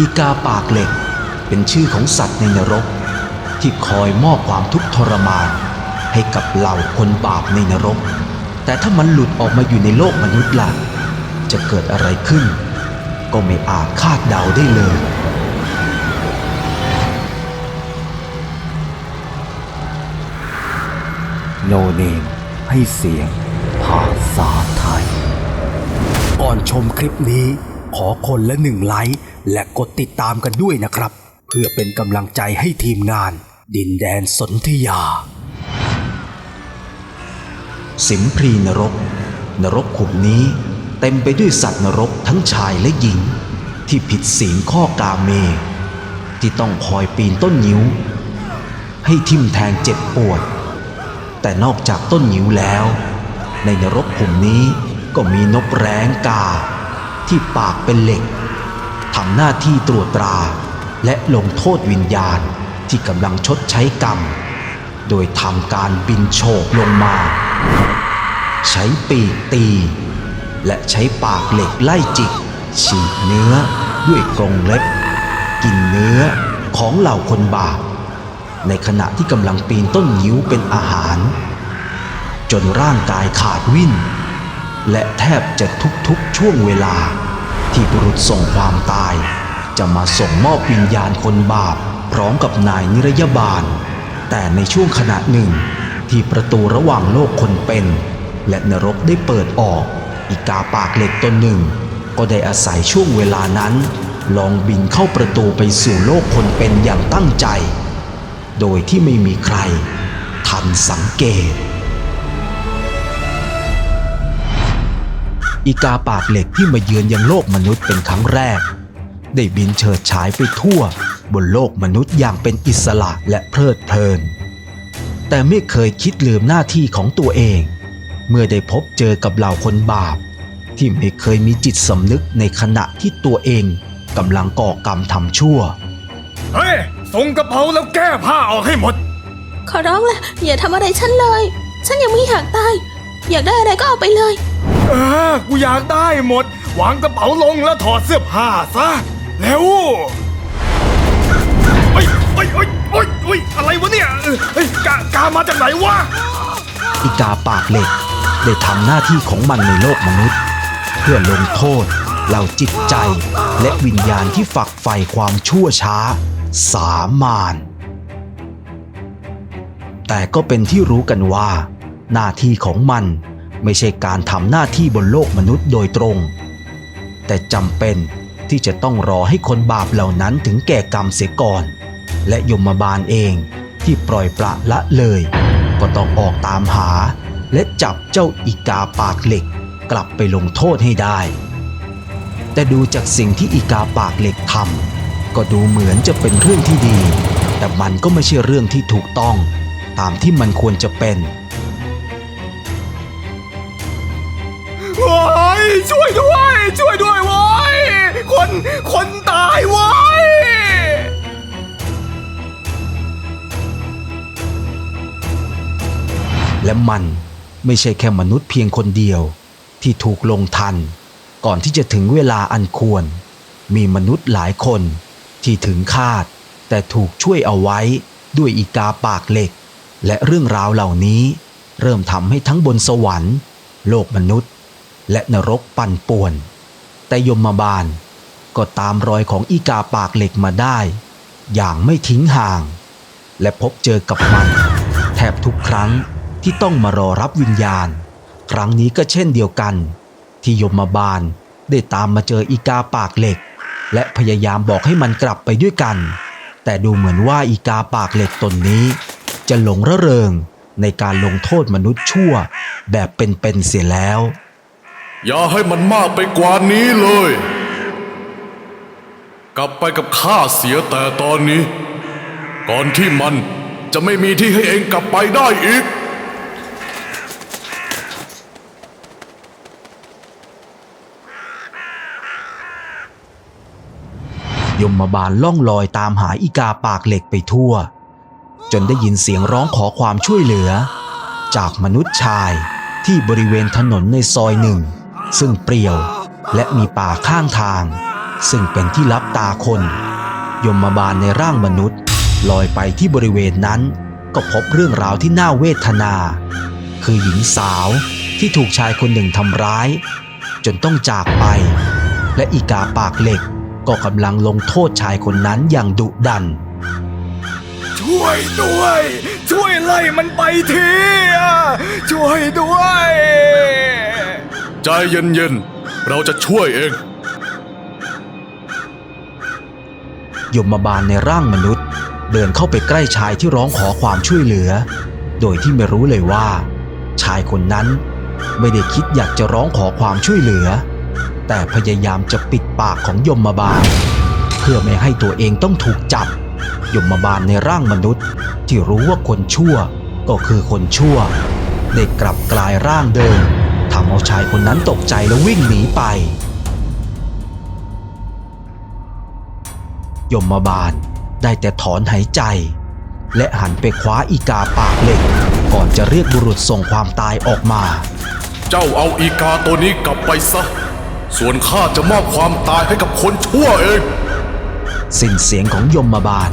อีกาปากเหล็ก เป็นชื่อของสัตว์ในนรก ที่คอยมอบความทุกข์ทรมาน ให้กับเหล่าคนบาปในนรก แต่ถ้ามันหลุดออกมาอยู่ในโลกมนุษย์ล่ะ จะเกิดอะไรขึ้น ก็ไม่อาจคาดเดาได้เลยโนเนมให้เสียงภาษาไทย ก่อนชมคลิปนี้ ขอคนละหนึ่งไลค์และกดติดตามกันด้วยนะครับ เพื่อเป็นกำลังใจให้ทีมงาน ดินแดนสนธยา สิมพรีนรก นรกขุมนี้ เต็มไปด้วยสัตว์นรกทั้งชายและหญิง ที่ผิดศีลข้อกาเม ที่ต้องคอยปีนต้นนิ้วให้ทิ่มแทงเจ็บปวด แต่นอกจากต้นนิ้วแล้ว ในนรกขุมนี้ก็มีนกแร้งกา ที่ปากเป็นเหล็กทำหน้าที่ตรวจตราและลงโทษวิญญาณที่กำลังชดใช้กรรม โดยทำการบินโฉบลงมา ใช้ปีกตี และใช้ปากเหล็กไล่จิก ฉีกเนื้อด้วยกรงเล็บ กินเนื้อของเหล่าคนบาปในขณะที่กำลังปีนต้นยิ้วเป็นอาหาร จนร่างกายขาดวิ่น และแทบจะทุกๆช่วงเวลา ที่บุรุษส่งความตาย จะมาส่งมอบวิญญาณคนบาปพร้อมกับนายนิรยาบาล แต่ในช่วงขณะหนึ่ง ที่ประตูระหว่างโลกคนเป็น และนรกได้เปิดออก อีกาปากเหล็กตนหนึ่ง ก็ได้อาศัยช่วงเวลานั้น ลองบินเข้าประตูไปสู่โลกคนเป็นอย่างตั้งใจ โดยที่ไม่มีใคร ทันสังเกต อีกาปากเหล็กที่มาเยือนยังโลกมนุษย์เป็นครั้งแรก ได้บินเฉิดฉายไปทั่ว บนโลกมนุษย์อย่างเป็นอิสระและเพลิดเพลิน แต่ไม่เคยคิดลืมหน้าที่ของตัวเอง เมื่อได้พบเจอกับเหล่าคนบาป ที่ไม่เคยมีจิตสำนึกในขณะที่ตัวเองกำลังก่อกรรมทำชั่ว เฮ้ยส่งกระเป๋าแล้วแก้ผ้าออกให้หมด ขอร้องละอย่าทำอะไรฉันเลย ฉันยังไม่อยากตาย อยากได้อะไรก็เอาไปเลย เออกูอยากได้หมด วางกระเป๋าลงแล้วถอดเสื้อผ้าซะแล้วเฮ้ยเฮ้ยเฮ้ยเฮ้ยเฮ้ยอะไรวะเนี่ยเฮ้ยกากามาจากไหนวะอีกาปากเหล็กได้ทำหน้าที่ของมันในโลกมนุษย์ เพื่อลงโทษเหล่าจิตใจ และวิญญาณที่ฝักใฝ่ความชั่วช้า สามานแต่ก็เป็นที่รู้กันว่า หน้าที่ของมัน ไม่ใช่การทำหน้าที่บนโลกมนุษย์โดยตรง แต่จำเป็นที่จะต้องรอให้คนบาปเหล่านั้นถึงแก่กรรมเสียก่อน และยมบาลเองที่ปล่อยปละละเลย ก็ต้องออกตามหา และจับเจ้าอีกาปากเหล็กกลับไปลงโทษให้ได้ แต่ดูจากสิ่งที่อีกาปากเหล็กทำก็ดูเหมือนจะเป็นเรื่องที่ดี แต่มันก็ไม่ใช่เรื่องที่ถูกต้อง ตามที่มันควรจะเป็น มันไม่ใช่แค่มนุษย์เพียงคนเดียว ที่ถูกลงทัน ก่อนที่จะถึงเวลาอันควร มีมนุษย์หลายคนที่ถึงคาด แต่ถูกช่วยเอาไว้ด้วยอีกาปากเหล็ก และเรื่องราวเหล่านี้ เริ่มทำให้ทั้งบนสวรรค์ โลกมนุษย์ และนรกปั่นป่วน แต่ยมบาลก็ตามรอยของอีกาปากเหล็กมาได้ อย่างไม่ทิ้งห่าง และพบเจอกับมัน แทบทุกครั้ง ที่ต้องมารอรับวิญญาณ ครั้งนี้ก็เช่นเดียวกัน ที่ยมบาลได้ตามมาเจออีกาปากเหล็ก และพยายามบอกให้มันกลับไปด้วยกัน แต่ดูเหมือนว่าอีกาปากเหล็กตนนี้ จะหลงระเริงในการลงโทษมนุษย์ชั่ว แบบเป็นๆเสียแล้ว อย่าให้มันมากไปกว่านี้เลย กลับไปกับข้าเสียแต่ตอนนี้ ก่อนที่มันจะไม่มีที่ให้เองกลับไปได้อีก ยมมาบาลล่องลอยตามหาอีกาปากเหล็กไปทั่ว จนได้ยินเสียงร้องขอความช่วยเหลือ จากมนุษย์ชายที่บริเวณถนนในซอยหนึ่ง ซึ่งเปรี่ยวและมีป่าข้างทาง ซึ่งเป็นที่ลับตาคน ยมมาบาลในร่างมนุษย์ ลอยไปที่บริเวณนั้น ก็พบเรื่องราวที่น่าเวทนา คือหญิงสาวที่ถูกชายคนหนึ่งทำร้าย จนต้องจากไป และอีกาปากเหล็ก ก็กำลังลงโทษชายคนนั้นอย่างดุดัน ช่วยด้วย ช่วยไล่มันไปทีอะช่วยด้วย ใจเย็นๆ เราจะช่วยเอง ยมบาลในร่างมนุษย์ เดินเข้าไปใกล้ชายที่ร้องขอความช่วยเหลือ โดยที่ไม่รู้เลยว่า ชายคนนั้นไม่ได้คิดอยากจะร้องขอความช่วยเหลือ แต่พยายามจะปิดปากของยมบาล เพื่อไม่ให้ตัวเองต้องถูกจับ ยมบาลในร่างมนุษย์ ที่รู้ว่าคนชั่วก็คือคนชั่ว ได้กลับกลายร่างเดิมทำเอาชายคนนั้นตกใจและวิ่งหนีไป ยมบาลได้แต่ถอนหายใจ และหันไปคว้าอีกาปากเหล็ก ก่อนจะเรียกบุรุษส่งความตายออกมา เจ้าเอาอีกาตัวนี้กลับไปซะ ส่วนข้าจะมอบความตายให้กับคนชั่วเอง สิ้นเสียงของยมบาล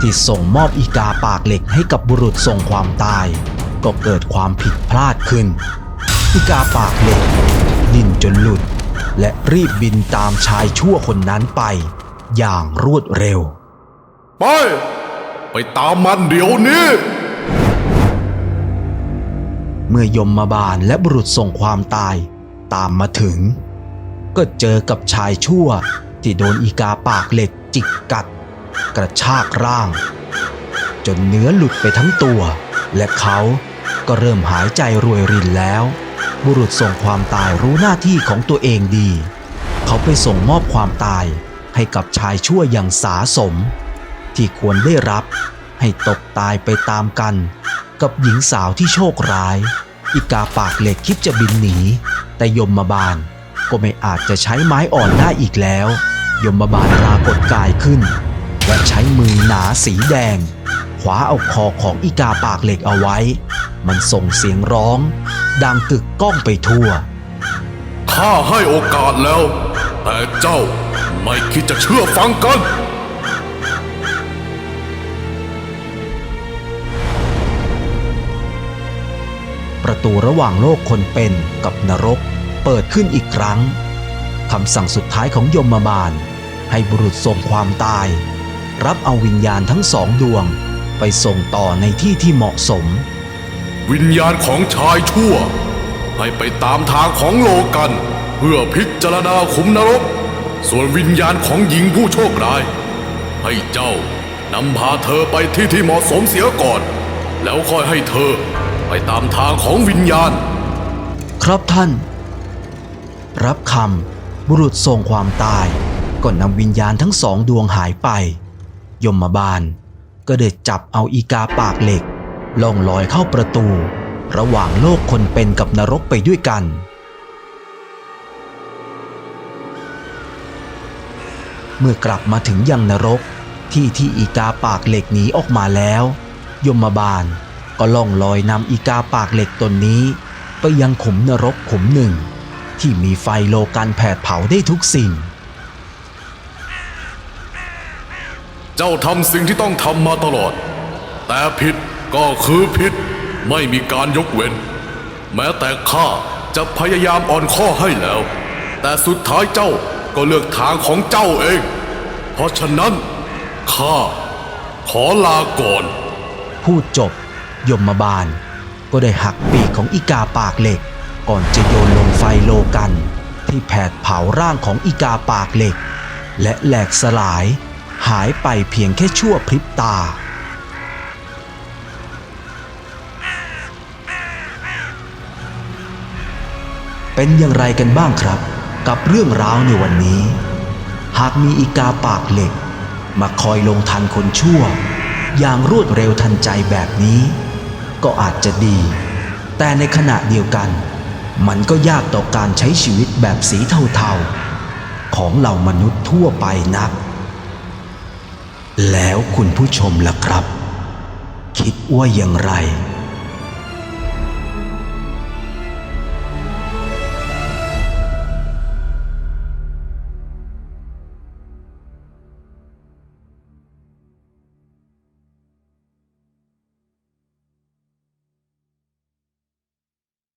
ที่ส่งมอบอีกาปากเหล็กให้กับบุรุษส่งความตาย ก็เกิดความผิดพลาดขึ้น อีกาปากเหล็ก ดิ้นจนหลุด และรีบบินตามชายชั่วคนนั้นไป อย่างรวดเร็ว ไป ไปตามมันเดี๋ยวนี้ เมื่อยมมาบาลและบุรุษส่งความตายตามมาถึง ก็เจอกับชายชั่วที่โดนอีกาปากเหล็กจิกกัด กระชากร่าง จนเนื้อหลุดไปทั้งตัว และเขาก็เริ่มหายใจรวยรินแล้ว บุรุษส่งความตายรู้หน้าที่ของตัวเองดี เขาไปส่งมอบความตายให้กับชายชั่วอย่างสาสม ที่ควรได้รับให้ตกตายไปตามกัน กับหญิงสาวที่โชคร้าย อีกาปากเหล็กคิดจะบินหนี แต่ยมมาบาล ก็ไม่อาจจะใช้ไม้อ่อนได้อีกแล้ว ยมมาบาลปรากฏกายขึ้น และใช้มือหนาสีแดงคว้าเอาคอของอีกาปากเหล็กเอาไว้ มันส่งเสียงร้อง ดังกึกก้องไปทั่ว ข้าให้โอกาสแล้ว แต่เจ้าไม่คิดจะเชื่อฟังกัน ประตูระหว่างโลกคนเป็นกับนรก เปิดขึ้นอีกครั้งคำสั่งสุดท้ายของยมบาล ให้บุรุษส่งความตาย รับเอาวิญญาณทั้งสองดวงไปส่งต่อในที่ที่เหมาะสม วิญญาณของชายชั่ว ให้ไปตามทางของโลกัน เพื่อพิจารณาขุมนรก ส่วนวิญญาณของหญิงผู้โชคร้าย ให้เจ้านำพาเธอไปที่ที่เหมาะสมเสียก่อน แล้วค่อยให้เธอไปตามทางของวิญญาณ ครับท่าน รับคำบุรุษส่งความตายก็นำวิญญาณทั้งสองดวงหายไป ยมบาลก็ได้จับเอาอีกาปากเหล็ก ล่องลอยเข้าประตู ระหว่างโลกคนเป็นกับนรกไปด้วยกัน เมื่อกลับมาถึงยังนรกที่ที่อีกาปากเหล็กหนีออกมาแล้ว ยมบาลก็ล่องลอยนำอีกาปากเหล็กตนนี้ ไปยังขุมนรกขุมหนึ่ง ที่มีไฟโลกันแผดเผาได้ทุกสิ่ง เจ้าทำสิ่งที่ต้องทำมาตลอด แต่ผิดก็คือผิด ไม่มีการยกเว้น แม้แต่ข้าจะพยายามอ่อนข้อให้แล้ว แต่สุดท้ายเจ้าก็เลือกทางของเจ้าเอง เพราะฉะนั้นข้าขอลาก่อน พูดจบ ยมบาลก็ได้หักปีกของอีกาปากเหล็ก ก่อนจะโยนลงไฟโลกัน ที่แผดเผาร่างของอีกาปากเหล็ก และแหลกสลาย หายไปเพียงแค่ชั่วพริบตา เป็นอย่างไรกันบ้างครับ กับเรื่องราวในวันนี้ หากมีอีกาปากเหล็ก มาคอยลงทันคนชั่ว อย่างรวดเร็วทันใจแบบนี้ ก็อาจจะดี แต่ในขณะเดียวกัน มันก็ยากต่อการใช้ชีวิตแบบสีเทาๆ ของเหล่ามนุษย์ทั่วไปนัก แล้วคุณผู้ชมล่ะครับ คิดว่าอย่างไร